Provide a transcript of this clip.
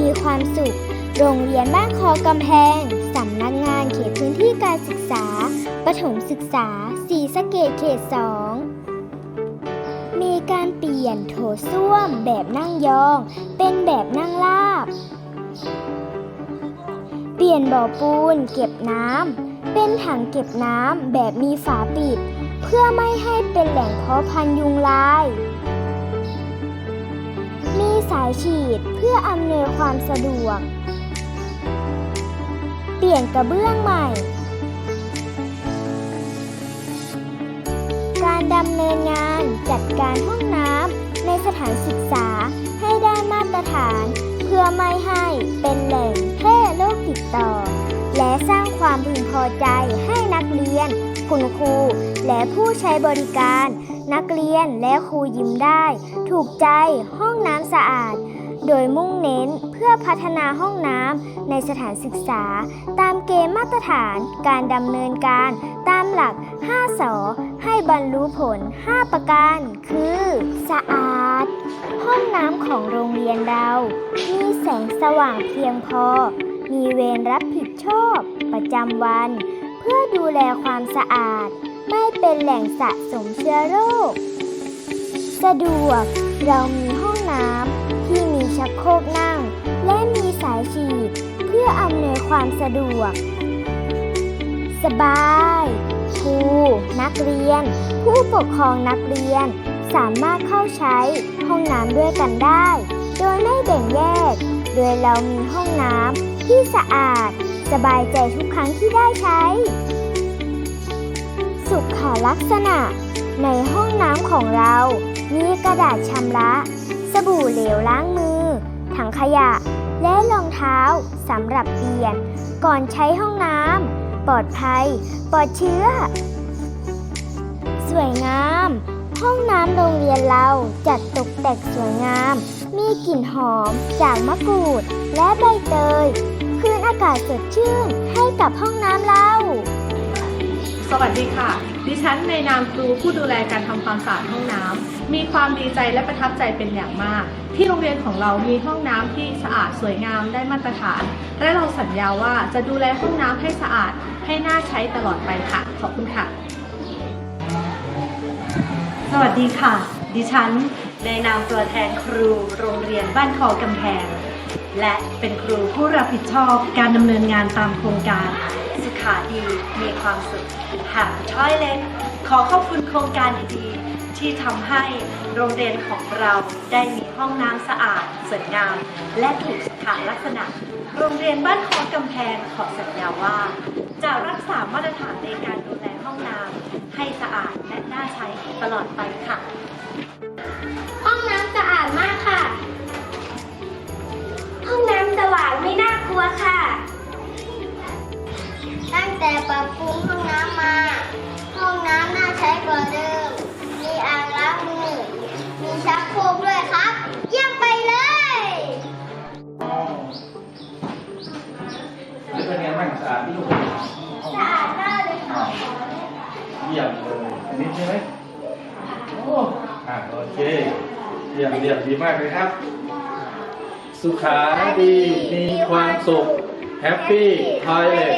มีความสุข โรงเรียนบ้านคอกำแพง สำนักงานเขตพื้นที่การศึกษา ประถมศึกษาสีสะเกตเขต2มีการเปลี่ยนโถส้วมแบบนั่งยอง เป็นแบบนั่งลาบ เปลี่ยนบ่อปูนเก็บน้ำ เป็นถังเก็บน้ำแบบมีฝาปิด เพื่อไม่ให้เป็นแหล่งเพาะพันธุ์ยุงลาย สายฉีดเพื่ออำนวยความสะดวก เปลี่ยนกระเบื้องใหม่ การดำเนินงานจัดการห้องน้ำในสถานศึกษาให้ได้มาตรฐาน เพื่อไม่ให้เป็นแหล่งแพร่โรคติดต่อ และสร้างความพึงพอใจให้นักเรียน คุณครู และผู้ใช้บริการ นักเรียนและครูยิ้มได้ ถูกใจห้องน้ำสะอาด โดยมุ่งเน้นเพื่อพัฒนาห้องน้ำในสถานศึกษา ตามเกณฑ์มาตรฐานการดำเนินการตามหลัก 5สอให้บรรลุผล 5 ประการ คือ สะอาด ห้องน้ำของโรงเรียนเรา มีแสงสว่างเพียงพอ มีเวรรับผิดชอบประจำวัน เพื่อดูแลความสะอาด ไม่เป็นแหล่งสะสมเชื้อโรค สะดวก เรามีห้องน้ำที่มีชักโครกนั่ง และมีสายฉีด เพื่ออำนวยความสะดวก สบายครูนักเรียน ผู้ปกครองนักเรียน สามารถเข้าใช้ห้องน้ำด้วยกันได้ โดยไม่แบ่งแยก โดยเรามีห้องน้ำที่สะอาด สบายใจทุกครั้งที่ได้ใช้ สุขลักษณะ ในห้องน้ำของเรา มีกระดาษชำระ สบู่เหลวล้างมือ ถังขยะ และรองเท้าสำหรับเปลี่ยน ก่อนใช้ห้องน้ำ ปลอดภัย ปลอดเชื้อ สวยงาม ห้องน้ำโรงเรียนเราจัดตกแต่งสวยงาม มีกลิ่นหอมจากมะกรูดและใบเตย คืนอากาศสดชื่นให้กับห้องน้ำเรา สวัสดีค่ะ ดิฉันในนามครูผู้ดูแลการทำความสะอาดห้องน้ำ มีความดีใจและประทับใจเป็นอย่างมาก ที่โรงเรียนของเรามีห้องน้ำที่สะอาดสวยงามได้มาตรฐาน และเราสัญญาว่าจะดูแลห้องน้ำให้สะอาดให้น่าใช้ตลอดไปค่ะ ขอบคุณค่ะ สวัสดีค่ะ ดิฉันในนามตัวแทนครูโรงเรียนบ้านคอกำแพง และเป็นครูผู้รับผิดชอบการดำเนินงานตามโครงการ ขาดีมีความสุข Happy Toilet ขอขอบคุณโครงการดีๆ ที่ทำให้โรงเรียนของเราได้มีห้องน้ำสะอาดสวยงาม และถูกสุขลักษณะ โรงเรียนบ้านคอกำแพงขอสัญญาว่า จะรักษามาตรฐานในการดูแลห้องน้ำให้สะอาดและน่าใช้ตลอดไปค่ะ ยี่ยมเลยอันนี้ใช่ไหมโอ้อ่าโอเคเยี่ยมเยี่ยมดีมากเลยครับ สุขาดีมีความสุขแฮปปี้ทอยเล็ต